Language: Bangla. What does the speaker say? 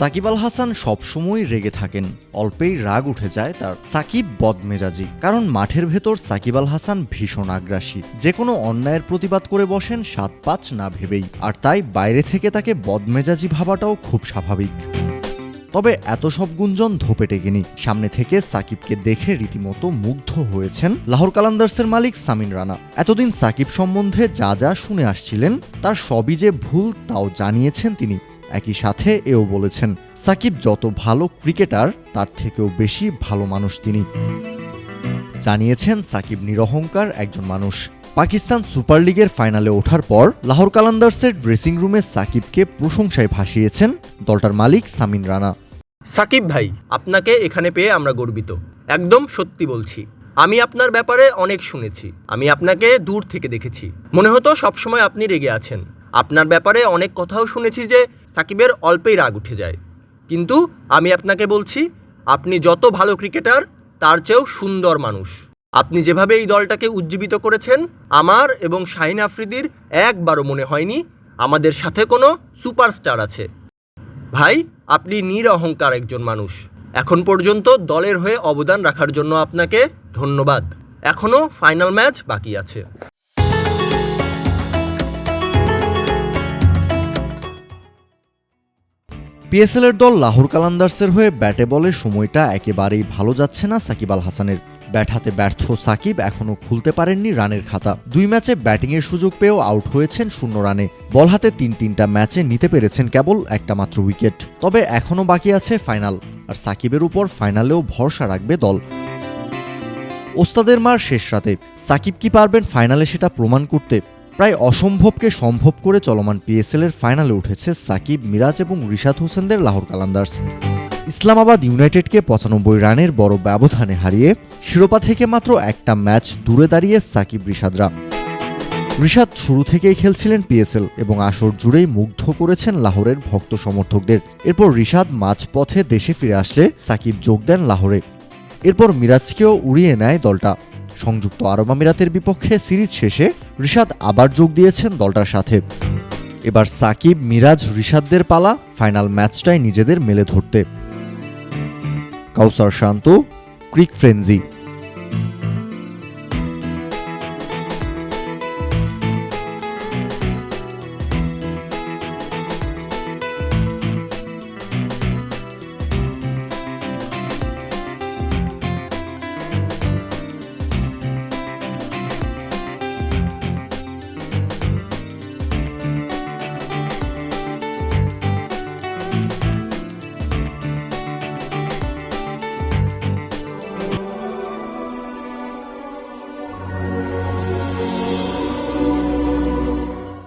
সাকিব আল হাসান সবসময় রেগে থাকেন। অল্পেই রাগ উঠে যায় তার সাকিব বদমেজাজি। কারণ মাঠের ভেতর সাকিব আল হাসান ভীষণ আগ্রাসী। যে কোনো অন্যায়ের প্রতিবাদ করে বসেন সাত পাঁচ না ভেবেই। আর তাই বাইরে থেকে তাকে বদমেজাজি ভাবাটাও খুব স্বাভাবিক। তবে এত সব গুঞ্জন ধোপে টেকেনি। সামনে থেকে সাকিবকে দেখে রীতিমতো মুগ্ধ হয়েছেন লাহোর কালান্দার্সের মালিক সামিন রানা। এতদিন সাকিব সম্বন্ধে যা যা শুনে আসছিলেন, তার সবই যে ভুল তাও জানিয়েছেন তিনি। একই সাথে এও বলেছেন, সাকিব যত ভালো ক্রিকেটার, তার থেকেও বেশি ভালো মানুষ তিনি। জানিয়েছেন, সাকিব নিরহংকার একজন মানুষ। পাকিস্তান সুপার লিগের ফাইনালে ওঠার পর লাহোর কালান্দার্সের ড্রেসিং রুমে সাকিবকে প্রশংসায় ভাসিয়েছেন দলটার মালিক সামিন রানা। সাকিব ভাই, আপনাকে এখানে পেয়ে আমরা গর্বিত। একদম সত্যি বলছি। আমি আপনার ব্যাপারে অনেক শুনেছি। আমি আপনাকে দূর থেকে দেখেছি। মনে হতো সবসময় আপনি রেগে আছেন। আপনার ব্যাপারে অনেক কথাও শুনেছি যে সাকিবের অল্পেই রাগ উঠে যায়। কিন্তু আমি আপনাকে বলছি, আপনি যত ভালো ক্রিকেটার, তার চেয়েও সুন্দর মানুষ। আপনি যেভাবে এই দলটাকে উজ্জীবিত করেছেন, আমার এবং শাহিন আফ্রিদির একবারও মনে হয়নি আমাদের সাথে কোনো সুপারস্টার আছে। ভাই, আপনি নিরহংকার একজন মানুষ। এখন পর্যন্ত দলের হয়ে অবদান রাখার জন্য আপনাকে ধন্যবাদ। এখনও ফাইনাল ম্যাচ বাকি আছে। পিএসএল এর দল লাহোর কালান্দার্সের হয়ে ব্যাটে বলে সময়টা একেবারেই ভালো যাচ্ছে না সাকিব আল হাসানের। ব্যাট হাতে ব্যর্থ সাকিব এখনও খুলতে পারেননি রানের খাতা। দুই ম্যাচে ব্যাটিংয়ের সুযোগ পেয়েও আউট হয়েছেন শূন্য রানে। বল হাতে তিন তিনটা ম্যাচে নিতে পেরেছেন কেবল একটা মাত্র উইকেট। তবে এখনও বাকি আছে ফাইনাল। আর সাকিবের উপর ফাইনালেও ভরসা রাখবে দল। ওস্তাদের মার শেষ রাতে। সাকিব কি পারবেন ফাইনালে সেটা প্রমাণ করতে? প্রায় অসম্ভবকে সম্ভব করে চলমান পিএসএল এর ফাইনালে উঠেছে সাকিব, মিরাজ এবং রিশাদ হোসেনদের লাহোর কালান্দার্স। ইসলামাবাদ ইউনাইটেডকে পঁচানব্বই রানের বড় ব্যবধানে হারিয়ে শিরোপা থেকে মাত্র একটা ম্যাচ দূরে দাঁড়িয়ে সাকিব, রিশাদরা। রিশাদ শুরু থেকেই খেলছিলেন পিএসএল এবং আসর জুড়েই মুগ্ধ করেছেন লাহোরের ভক্ত সমর্থকদের। এরপর রিশাদ মাঝপথে দেশে ফিরে আসলে সাকিব যোগ দেন লাহোরে। এরপর মিরাজকেও উড়িয়ে নেয় দলটা। সংযুক্ত আরব আমিরাতের বিপক্ষে সিরিজ শেষে রিশাদ আবার যোগ দিয়েছেন দলটার সাথে। এবার সাকিব, মিরাজ, রিশাদদের পালা, ফাইনাল ম্যাচটায় নিজেদের মেলে ধরতে। কাউসার শান্ত, ক্রিক ফ্রেঞ্জি